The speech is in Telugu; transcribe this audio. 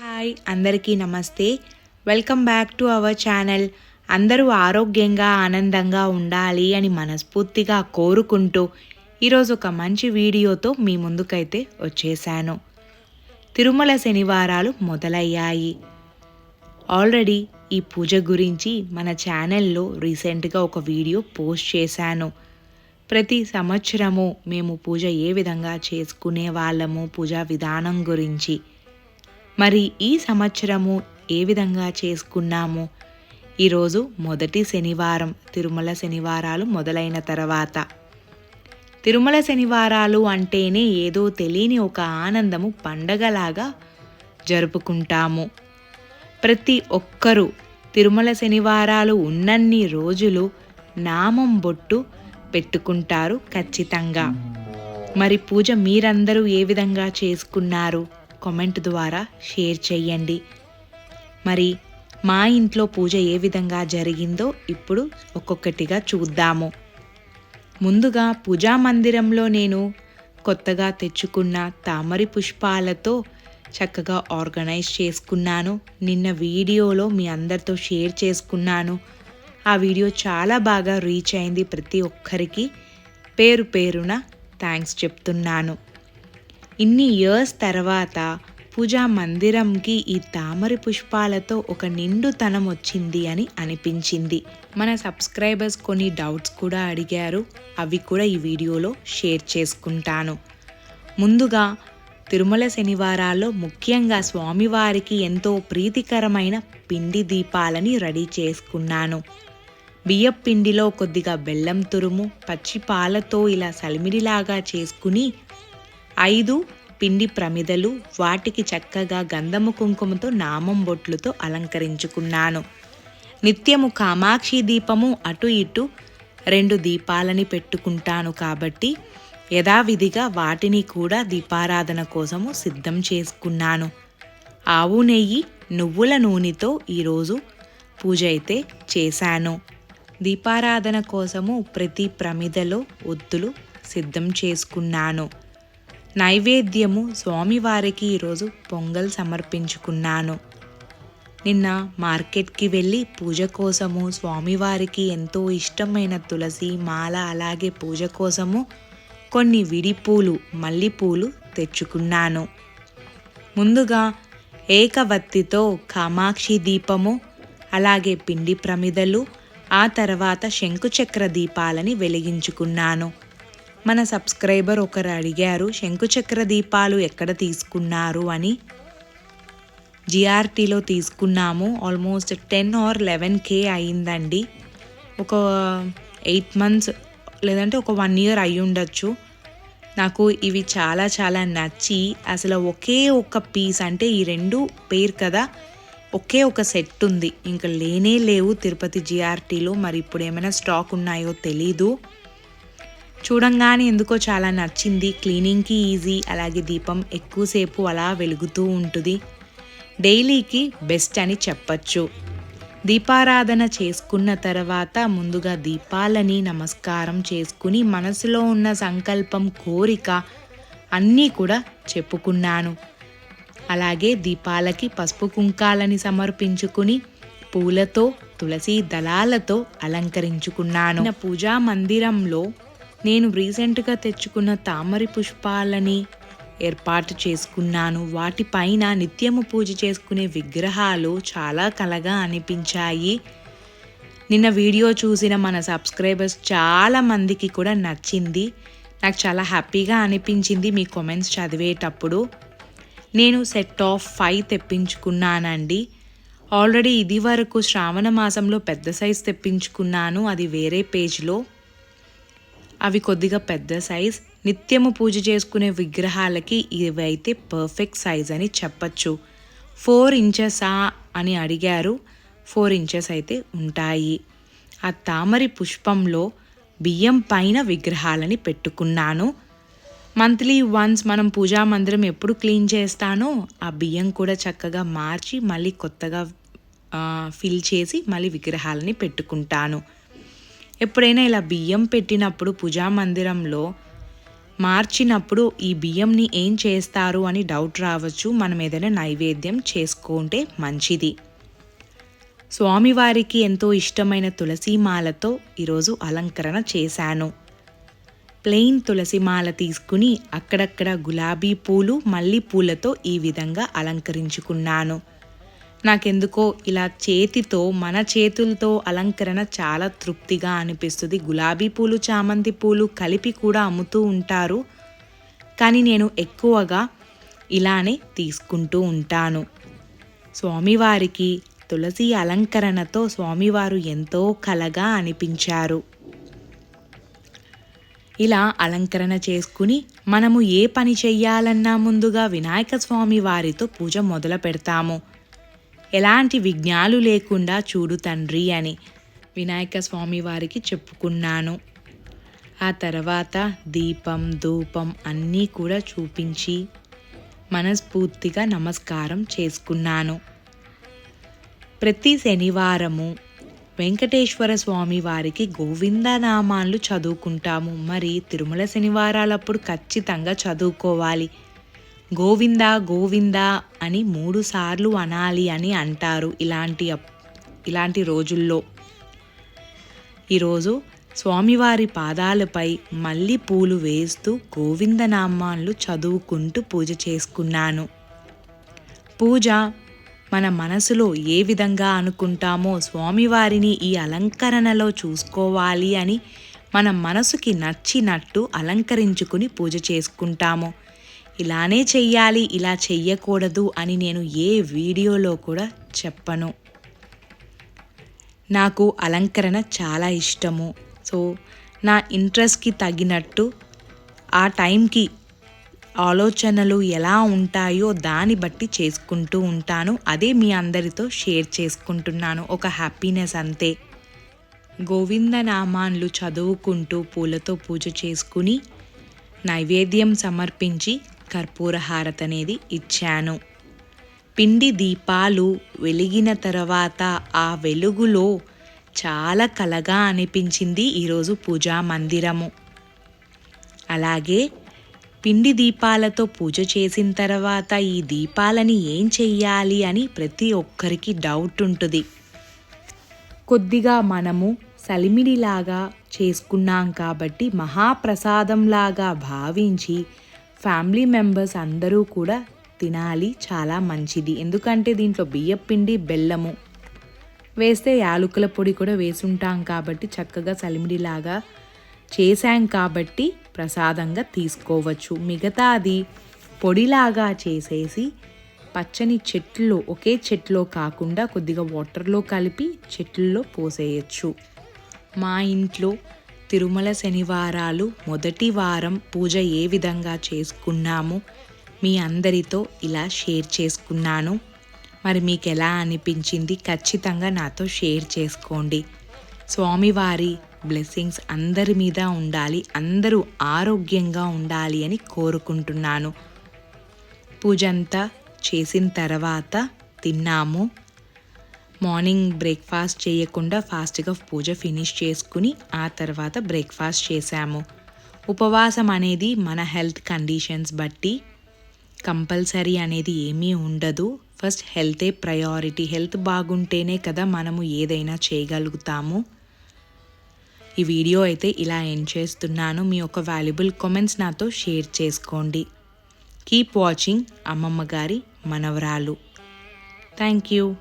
హాయ్ అందరికీ నమస్తే. Welcome back to our channel. అందరూ ఆరోగ్యంగా ఆనందంగా ఉండాలి అని మనస్ఫూర్తిగా కోరుకుంటూ ఈరోజు ఒక మంచి వీడియోతో మీ ముందుకైతే వచ్చేసాను. తిరుమల శనివారాలు మొదలయ్యాయి. ఆల్రెడీ ఈ పూజ గురించి మన ఛానల్లో రీసెంట్గా ఒక వీడియో పోస్ట్ చేశాను. ప్రతి సంవత్సరము మేము పూజ ఏ విధంగా చేసుకునే వాళ్ళము పూజా విధానం గురించి. మరి ఈ సంవత్సరము ఏ విధంగా చేసుకున్నాము? ఈరోజు మొదటి శనివారం తిరుమల శనివారాలు మొదలైన తర్వాత. తిరుమల శనివారాలు అంటేనే ఏదో తెలియని ఒక ఆనందము పండగలాగా జరుపుకుంటాము. ప్రతి ఒక్కరూ తిరుమల శనివారాలు ఉన్నన్ని రోజులు నామం బొట్టు పెట్టుకుంటారు ఖచ్చితంగా. మరి పూజ మీరందరూ ఏ విధంగా చేసుకున్నారు? కామెంట్ ద్వారా షేర్ చేయండి మరి మా ఇంట్లో పూజ ఏ విధంగా జరిగిందో ఇప్పుడు ఒక్కొక్కటిగా చూద్దాము. ముందుగా పూజా మందిరంలో నేను కొత్తగా తెచ్చుకున్న తామరి పుష్పాలతో చక్కగా ఆర్గనైజ్ చేసుకున్నాను. నిన్న వీడియోలో మీ అందరితో షేర్ చేసుకున్నాను. ఆ వీడియో చాలా బాగా రీచ్ అయింది ప్రతి ఒక్కరికి. పేరు పేరున థ్యాంక్స్ చెప్తున్నాను. ఇన్ని ఇయర్స్ తర్వాత పూజా మందిరంకి ఈ తామర పుష్పాలతో ఒక నిండుతనం వచ్చింది అని అనిపించింది. మన సబ్స్క్రైబర్స్ కొన్ని డౌట్స్ కూడా అడిగారు. అవి కూడా ఈ వీడియోలో షేర్ చేసుకుంటాను. ముందుగా తిరుమల శనివారాల్లో ముఖ్యంగా స్వామివారికి ఎంతో ప్రీతికరమైన పిండి దీపాలని రెడీ చేసుకున్నాను. బియ్యం పిండిలో కొద్దిగా బెల్లం తురుము పచ్చి పాలతో ఇలా సలిమిడిలాగా చేసుకుని ఐదు పిండి ప్రమిదలు వాటికి చక్కగా గంధము కుంకుమతో నామం బొట్లుతో అలంకరించుకున్నాను. నిత్యము కామాక్షి దీపము అటు ఇటు రెండు దీపాలని పెట్టుకుంటాను కాబట్టి యథావిధిగా వాటిని కూడా దీపారాధన కోసము సిద్ధం చేసుకున్నాను. ఆవు నెయ్యి నువ్వుల నూనెతో ఈరోజు పూజ అయితే చేశాను. దీపారాధన కోసము ప్రతి ప్రమిదలో ఒత్తులు సిద్ధం చేసుకున్నాను. నైవేద్యము స్వామివారికి ఈరోజు పొంగల్ సమర్పించుకున్నాను. నిన్న మార్కెట్కి వెళ్ళి పూజ కోసము స్వామివారికి ఎంతో ఇష్టమైన తులసి మాల అలాగే పూజ కోసము కొన్ని విడిపూలు మల్లెపూలు తెచ్చుకున్నాను. ముందుగా ఏకవత్తితో కామాక్షి దీపము అలాగే పిండి ప్రమిదలు ఆ తర్వాత శంకుచక్ర దీపాలని వెలిగించుకున్నాను. మన సబ్స్క్రైబర్ ఒకరు అడిగారు శంకుచక్ర దీపాలు ఎక్కడ తీసుకున్నారు? అని. జిఆర్టీలో తీసుకున్నాము. Almost ten or eleven K అయిందండి. ఒక ఎయిట్ మంత్స్ లేదంటే ఒక వన్ ఇయర్ అయి ఉండొచ్చు. నాకు ఇవి చాలా చాలా నచ్చి అసలు ఒకే ఒక పీస్ అంటే ఈ రెండు పేరు కదా ఒకే ఒక సెట్ ఉంది. ఇంకా లేనే లేవు తిరుపతి జిఆర్టీలో మరి ఇప్పుడు ఏమైనా స్టాక్ ఉన్నాయో తెలీదు. చూడంగానే ఎందుకో చాలా నచ్చింది. క్లీనింగ్కి ఈజీ అలాగే దీపం ఎక్కువసేపు అలా వెలుగుతూ ఉంటుంది. డైలీకి బెస్ట్ అని చెప్పచ్చు. దీపారాధన చేసుకున్న తర్వాత ముందుగా దీపాలని నమస్కారం చేసుకుని మనసులో ఉన్న సంకల్పం కోరిక అన్నీ కూడా చెప్పుకున్నాను. అలాగే దీపాలకి పసుపు కుంకాలని సమర్పించుకుని పూలతో తులసి దళాలతో అలంకరించుకున్నాను. పూజా మందిరంలో నేను రీసెంట్గా తెచ్చుకున్న తామరి పుష్పాలని ఏర్పాటు చేసుకున్నాను. వాటిపైన నిత్యము పూజ చేసుకునే విగ్రహాలు చాలా కలగా అనిపించాయి. నిన్న వీడియో చూసిన మన సబ్స్క్రైబర్స్ చాలా మందికి కూడా నచ్చింది. నాకు చాలా హ్యాపీగా అనిపించింది మీ కామెంట్స్ చదివేటప్పుడు. నేను సెట్ ఆఫ్ ఫైవ్ తెప్పించుకున్నానండి. ఆల్రెడీ ఇది వరకు శ్రావణ మాసంలో పెద్ద సైజ్ తెప్పించుకున్నాను. అది వేరే పేజ్లో. అవి కొద్దిగా పెద్ద సైజ్. నిత్యము పూజ చేసుకునే విగ్రహాలకి ఇవైతే పర్ఫెక్ట్ సైజ్ అని చెప్పచ్చు. ఫోర్ ఇంచెసా అని అడిగారు. ఫోర్ ఇంచెస్ అయితే ఉంటాయి. ఆ తామరి పుష్పంలో బియ్యం పైన విగ్రహాలని పెట్టుకున్నాను. మంత్లీ వన్స్ మనం పూజా మందిరం ఎప్పుడు క్లీన్ చేస్తానో ఆ బియ్యం కూడా చక్కగా మార్చి మళ్ళీ కొత్తగా ఫిల్ చేసి మళ్ళీ విగ్రహాలని పెట్టుకుంటాను. ఎప్పుడైనా ఇలా బియ్యం పెట్టినప్పుడు పూజా మందిరంలో మార్చినప్పుడు ఈ బియ్యంని ఏం చేస్తారు అని డౌట్ రావచ్చు. మనం ఏదైనా నైవేద్యం చేసుకుంటే మంచిది. స్వామివారికి ఎంతో ఇష్టమైన తులసిమాలతో ఈరోజు అలంకరణ చేశాను. ప్లెయిన్ తులసిమాల తీసుకుని అక్కడక్కడ గులాబీ పూలు మల్లి పూలతో ఈ విధంగా అలంకరించుకున్నాను. నాకెందుకో ఇలా చేతితో మన చేతులతో అలంకరణ చాలా తృప్తిగా అనిపిస్తుంది. గులాబీ పూలు చామంతి పూలు కలిపి కూడా అమ్ముతూ ఉంటారు. కానీ నేను ఎక్కువగా ఇలానే తీసుకుంటూ ఉంటాను. స్వామివారికి తులసి అలంకరణతో స్వామివారు ఎంతో కలగా అనిపించారు. ఇలా అలంకరణ చేసుకుని మనము ఏ పని చెయ్యాలన్నా ముందుగా వినాయక స్వామి వారితో పూజ మొదలు పెడతాము ఎలాంటి విఘ్నాలు లేకుండా చూడు తండ్రి అని వినాయక స్వామి వారికి చెప్పుకున్నాను. ఆ తర్వాత దీపం ధూపం అన్నీ కూడా చూపించి మనస్ఫూర్తిగా నమస్కారం చేసుకున్నాను. ప్రతి శనివారము వెంకటేశ్వర స్వామి వారికి గోవిందనామాలు చదువుకుంటాము. మరి తిరుమల శనివారాలప్పుడు ఖచ్చితంగా చదువుకోవాలి. గోవింద గోవింద అని మూడు సార్లు అనాలి అని అంటారు ఇలాంటి అప్- ఇలాంటి రోజుల్లో. ఈరోజు స్వామివారి పాదాలపై మల్లి పూలు వేస్తూ గోవిందనామాలు చదువుకుంటూ పూజ చేసుకున్నాను. పూజ మన మనసులో ఏ విధంగా అనుకుంటామో స్వామివారిని ఈ అలంకరణలో చూసుకోవాలి అని మన మనసుకి నచ్చినట్టు అలంకరించుకుని పూజ చేసుకుంటాము. ఇలానే చెయ్యాలి ఇలా చెయ్యకూడదు అని నేను ఏ వీడియోలో కూడా చెప్పను. నాకు అలంకరణ చాలా ఇష్టము. సో నా ఇంట్రెస్ట్కి తగినట్టు ఆ టైంకి ఆలోచనలు ఎలా ఉంటాయో దాన్ని బట్టి చేసుకుంటూ ఉంటాను. అదే మీ అందరితో షేర్ చేసుకుంటున్నాను. ఒక హ్యాపీనెస్ అంతే. గోవింద నామాన్లు చదువుకుంటూ పూలతో పూజ చేసుకుని నైవేద్యం సమర్పించి కర్పూర హారతి అనేది ఇచ్చాను. పిండి దీపాలు వెలిగిన తర్వాత ఆ వెలుగులో చాలా కలగా అనిపించింది ఈరోజు పూజా మందిరము. అలాగే పిండి దీపాలతో పూజ చేసిన తర్వాత ఈ దీపాలని ఏం చెయ్యాలి అని ప్రతి ఒక్కరికి డౌట్ ఉంటుంది. కొద్దిగా మనము సలిమిడిలాగా చేసుకున్నాం కాబట్టి మహాప్రసాదంలాగా భావించి ఫ్యామిలీ మెంబర్స్ అందరూ కూడా తినాలి చాలా మంచిది. ఎందుకంటే దీంట్లో బియ్యపిండి బెల్లము వేస్తే యాలకుల పొడి కూడా వేసుంటాం కాబట్టి చక్కగా సలిమిడిలాగా చేశాం కాబట్టి ప్రసాదంగా తీసుకోవచ్చు. మిగతాది పొడిలాగా చేసేసి పచ్చని చెట్లు ఒకే చెట్లో కాకుండా కొద్దిగా వాటర్లో కలిపి చెట్లలో పోసేయచ్చు. మా ఇంట్లో తిరుమల శనివారాలు మొదటి వారం పూజ ఏ విధంగా చేసుకున్నాము మీ అందరితో ఇలా షేర్ చేసుకున్నాను. మరి మీకు ఎలా అనిపించింది? ఖచ్చితంగా నాతో షేర్ చేసుకోండి. స్వామివారి బ్లెస్సింగ్స్ అందరి మీద ఉండాలి అందరూ ఆరోగ్యంగా ఉండాలి అని కోరుకుంటున్నాను. పూజ అంతా చేసిన తర్వాత తిన్నాము. మార్నింగ్ బ్రేక్ఫాస్ట్ చేయకుండా ఫాస్ట్గా పూజ ఫినిష్ చేసుకుని ఆ తర్వాత బ్రేక్ఫాస్ట్ చేశాము. ఉపవాసం అనేది మన హెల్త్ కండిషన్స్ బట్టి కంపల్సరీ అనేది ఏమీ ఉండదు. ఫస్ట్ హెల్తే ప్రయారిటీ హెల్త్ బాగుంటేనే కదా మనము ఏదైనా చేయగలుగుతాము. ఈ వీడియో అయితే ఇలా ఎండ్ చేస్తున్నాను. మీ యొక్క వాల్యుబుల్ కామెంట్స్ నాతో షేర్ చేసుకోండి. కీప్ వాచింగ్ అమ్మమ్మ గారి మనవరాలు. Thank you.